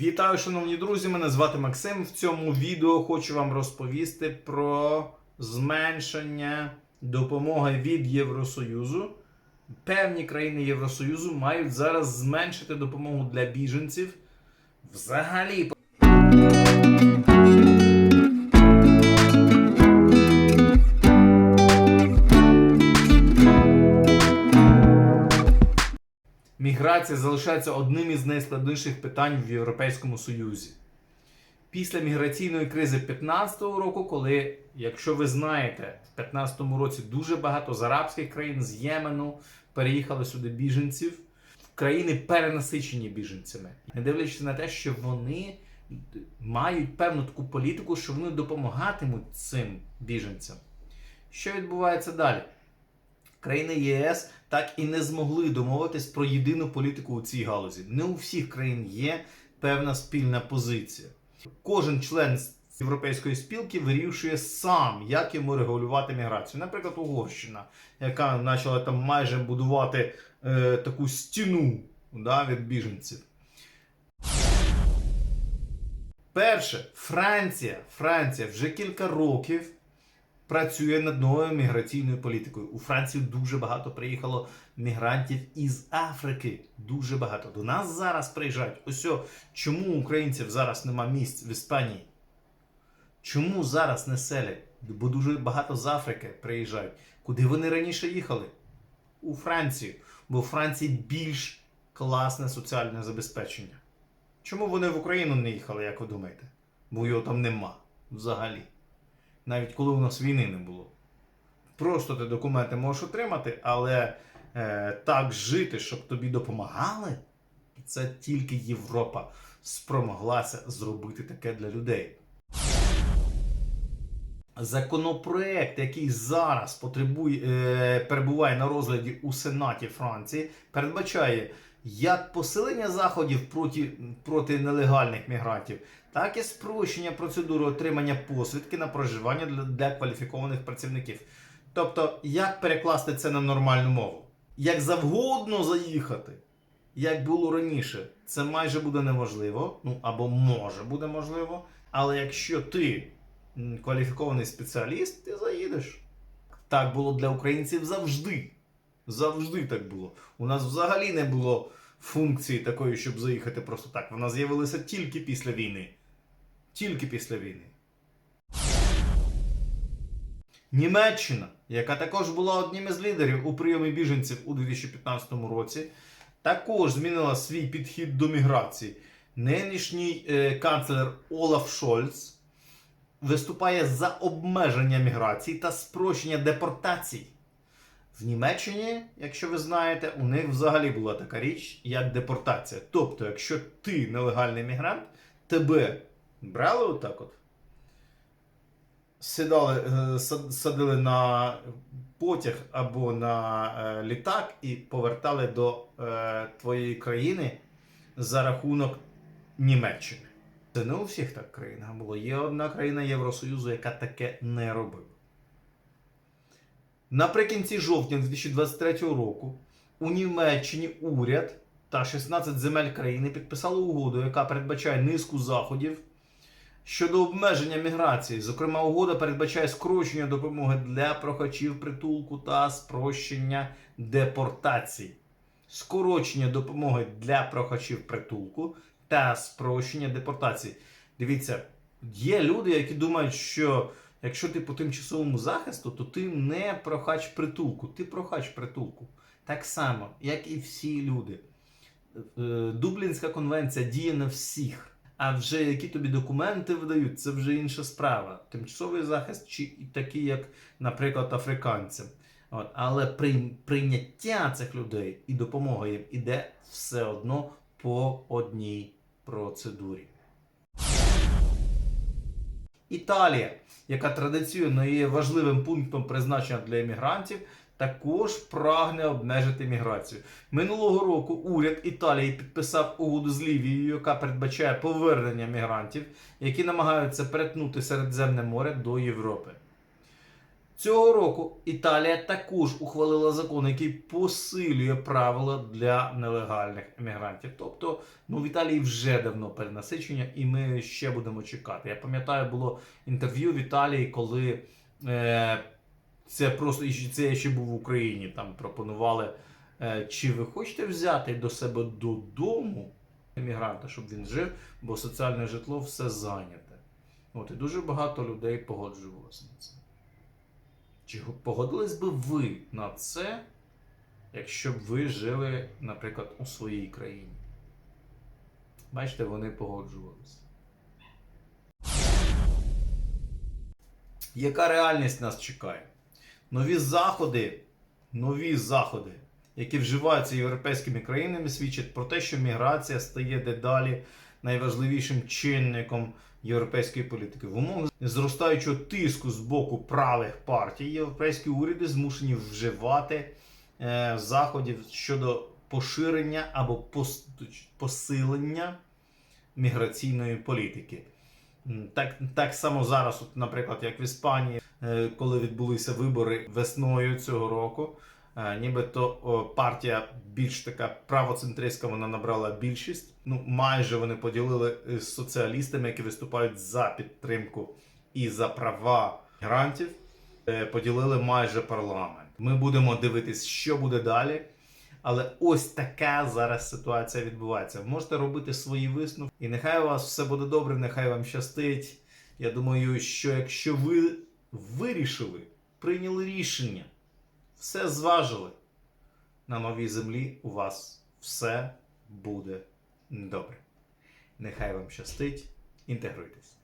Вітаю, шановні друзі! Мене звати Максим. В цьому відео хочу вам розповісти про зменшення допомоги від Євросоюзу. Певні країни Євросоюзу мають зараз зменшити допомогу для біженців. Взагалі, Міграція залишається одним із найскладніших питань в Європейському Союзі. Після міграційної кризи 2015 року, коли, якщо ви знаєте, в 2015 році дуже багато з арабських країн, з Ємену переїхали сюди біженців, країни перенасичені біженцями, не дивлячись на те, що вони мають певну таку політику, що вони допомагатимуть цим біженцям. Що відбувається далі? Країни ЄС так і не змогли домовитись про єдину політику у цій галузі. Не у всіх країн є певна спільна позиція. Кожен член європейської спілки вирішує сам, як йому регулювати міграцію. Наприклад, Угорщина, яка почала там майже будувати е, таку стіну да, від біженців. Перше, Франція. Франція вже кілька років працює над новою міграційною політикою. У Францію дуже багато приїхало мігрантів із Африки. Дуже багато. До нас зараз приїжджають. Ось чому українців зараз нема місць в Іспанії? Чому зараз не селять? Бо дуже багато з Африки приїжджають. Куди вони раніше їхали? У Францію. Бо у Франції більш класне соціальне забезпечення. Чому вони в Україну не їхали, як ви думаєте? Бо його там нема взагалі навіть коли у нас війни не було. Просто ти документи можеш отримати, але е, так жити, щоб тобі допомагали, це тільки Європа спромоглася зробити таке для людей. Законопроект, який зараз потребує, е, перебуває на розгляді у Сенаті Франції, передбачає як посилення заходів проти, проти нелегальних мігрантів, так і спрощення процедури отримання посвідки на проживання для, для кваліфікованих працівників. Тобто, як перекласти це на нормальну мову? Як завгодно заїхати, як було раніше, це майже буде неможливо, ну або може буде можливо. Але якщо ти кваліфікований спеціаліст, ти заїдеш. Так було для українців завжди. Завжди так було. У нас взагалі не було функції такої, щоб заїхати просто так. Вона з'явилася тільки після війни. Тільки після війни. Німеччина, яка також була одним із лідерів у прийомі біженців у 2015 році, також змінила свій підхід до міграції. Нинішній е, канцлер Олаф Шольц виступає за обмеження міграції та спрощення депортацій. В Німеччині, якщо ви знаєте, у них взагалі була така річ, як депортація. Тобто, якщо ти нелегальний мігрант, тебе брали отак от, сідали, е, садили на потяг або на е, літак і повертали до е, твоєї країни за рахунок Німеччини. Це не у всіх так країнах було. Є одна країна Євросоюзу, яка таке не робила. Наприкінці жовтня 2023 року у Німеччині уряд та 16 земель країни підписали угоду, яка передбачає низку заходів щодо обмеження міграції. Зокрема, угода передбачає скорочення допомоги для прохачів притулку та спрощення депортацій. Скорочення допомоги для прохачів притулку та спрощення депортацій. Дивіться, є люди, які думають, що якщо ти по тимчасовому захисту, то ти не прохач притулку, ти прохач притулку. Так само, як і всі люди. Е, Дублінська конвенція діє на всіх. А вже які тобі документи видають, це вже інша справа. Тимчасовий захист, чи такий, як, наприклад, африканцям. От. Але при, прийняття цих людей і допомога їм іде все одно по одній процедурі. Італія, яка традиційно є важливим пунктом призначення для емігрантів, також прагне обмежити міграцію. Минулого року уряд Італії підписав угоду з Лівією, яка передбачає повернення мігрантів, які намагаються перетнути Середземне море до Європи. Цього року Італія також ухвалила закон, який посилює правила для нелегальних емігрантів. Тобто, ну в Італії вже давно перенасичення, і ми ще будемо чекати. Я пам'ятаю, було інтерв'ю в Італії, коли е, це просто це я ще був в Україні. Там пропонували, е, чи ви хочете взяти до себе додому емігранта, щоб він жив, бо соціальне житло все зайняте. От і дуже багато людей погоджувалося на це. Чи погодились би ви на це, якщо б ви жили, наприклад, у своїй країні? Бачите, вони погоджувалися. Яка реальність нас чекає? Нові заходи, нові заходи, які вживаються європейськими країнами, свідчать про те, що міграція стає дедалі найважливішим чинником європейської політики. В умовах зростаючого тиску з боку правих партій європейські уряди змушені вживати е, заходів щодо поширення або пос- посилення міграційної політики. Так, так само зараз, от, наприклад, як в Іспанії, е, коли відбулися вибори весною цього року, нібито о, партія більш така правоцентристська, вона набрала більшість. Ну, майже вони поділили е, з соціалістами, які виступають за підтримку і за права мігрантів, е, поділили майже парламент. Ми будемо дивитись, що буде далі. Але ось така зараз ситуація відбувається. Можете робити свої висновки. І нехай у вас все буде добре, нехай вам щастить. Я думаю, що якщо ви вирішили, прийняли рішення, все зважили, на новій землі у вас все буде добре. Нехай вам щастить, інтегруйтесь.